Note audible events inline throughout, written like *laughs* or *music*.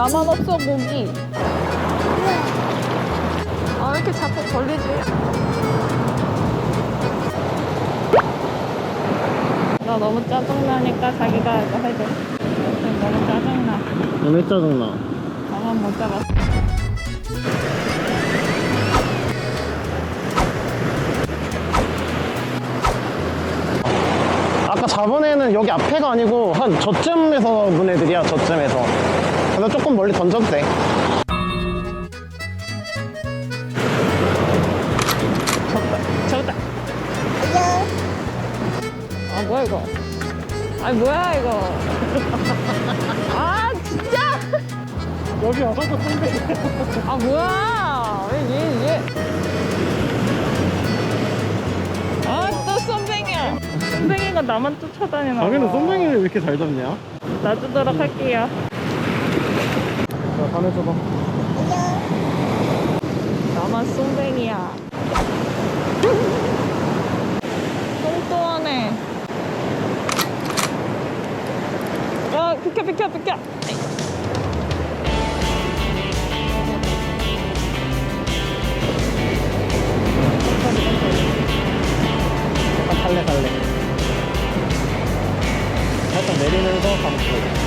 나만 없어 목이. 아 이렇게 자꾸 걸리지? 나 너무 짜증나니까 자기가 이거 해줘 너무 짜증나. 너무 짜증나. 나만 못 잡았어. 아까 저번에는 여기 앞에가 아니고 한 저쯤에서 문 애들이야 저쯤에서. 그래서 조금 멀리 던져도 돼 아니 뭐야 이거. *laughs* 아 진짜? 여기 와서 또 선배. 아 뭐야. 왜얘 얘. 아또 쏨뱅이야 쏨뱅이가 나만 쫓아다니나 자기는 봐. 쏨뱅이를 왜 이렇게 잘 잡냐? 놔주도록 할게요. 자 다내줘봐. 나만 쏨뱅이야. 똥똥하네 *laughs* 야 비켜 비켜 비켜. 갈래 갈래 살짝 내리면서 감고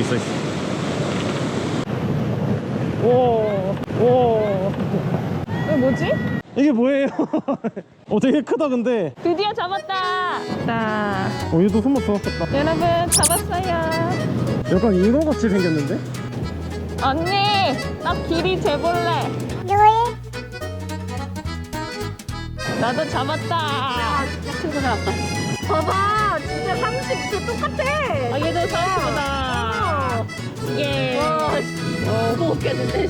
있어, 있어, 있어. 오, 오. 이거 뭐지? 이게 뭐예요? *laughs* 어, 되게 크다, 근데. 드디어 잡았다. 자, 어, 얘도 손목 좋았겠다. 여러분 잡았어요. 약간 잉어같이 생겼는데? 언니, 나 길이 재볼래. 나도 잡았다. 진짜 큰거 잡았다. 봐봐 진짜 30도 똑같아 아, 얘도 30이다. 어, 못 먹겠는데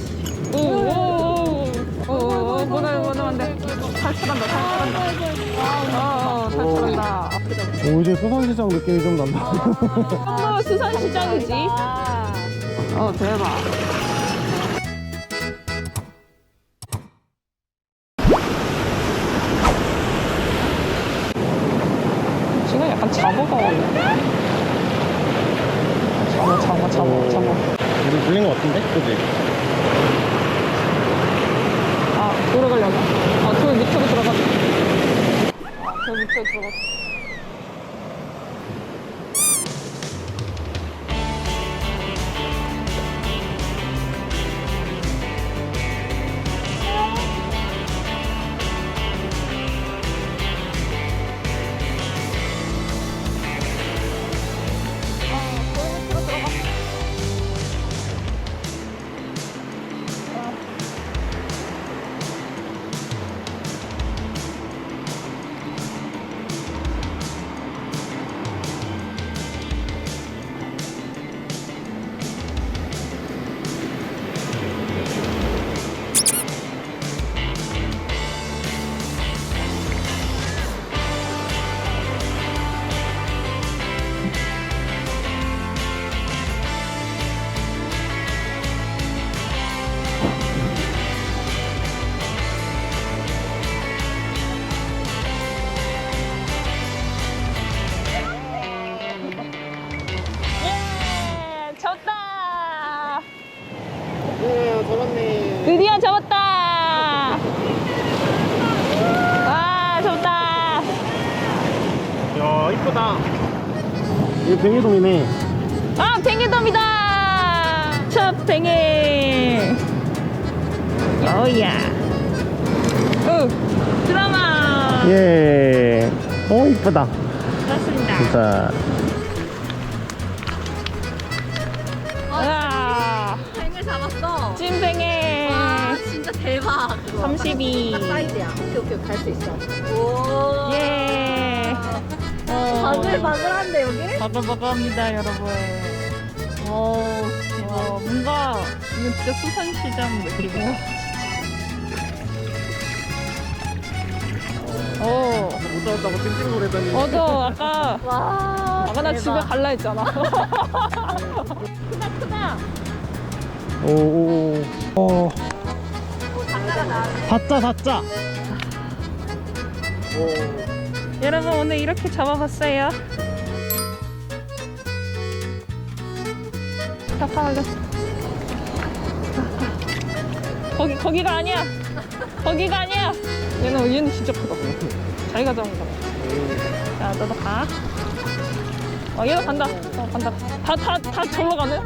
오, 오, 오. 오, 오, 뭐나, 뭐나, 안 돼. 탈출한다, 탈출한다. 어, 어, 탈출한다. 오, 이제 수산시장 느낌이 좀 난다. 어, 수산시장이지. 어, 대박. 지금 약간 잡어가 올래. 잡어, 잡어, 잡어, 잡어. 우리 물린 것 같은데? 그지? 아, 돌아가려나? 이거 뱅이돔이네. 아, 뱅에돔이다. 첫. 어야. 예. 오, 이쁘다. 그렇습니다. 진짜. 와, 뱅을 잡았어. 찐뱅에 와 진짜 대박. 그거. 32. 딱 사이즈야. 오케이 오케이 갈 수 있어. 오. 예. 어. 바글바글한데 여기? 바글바글합니다, 여러분. 오, 와, 뭔가 이건 진짜 수산시장 느낌이야. 오, 못 잡았다고 찡찡 거리더니. 맞아. 아까 와. 아까 나. 집에 갈라 했잖아. 크다 크다. 오, 오, 오. 어, 장가가 나. 다짜, 다짜. 여러분 오늘 이렇게 잡아봤어요. 아파 얼른 거기, 거기가 아니야. 거기가 아니야. 얘는 얘는 진짜 크다. 자기가 잡은 거야 너도 가. 어, 얘도 간다. 어, 간다. 다 다 다 절로 가네.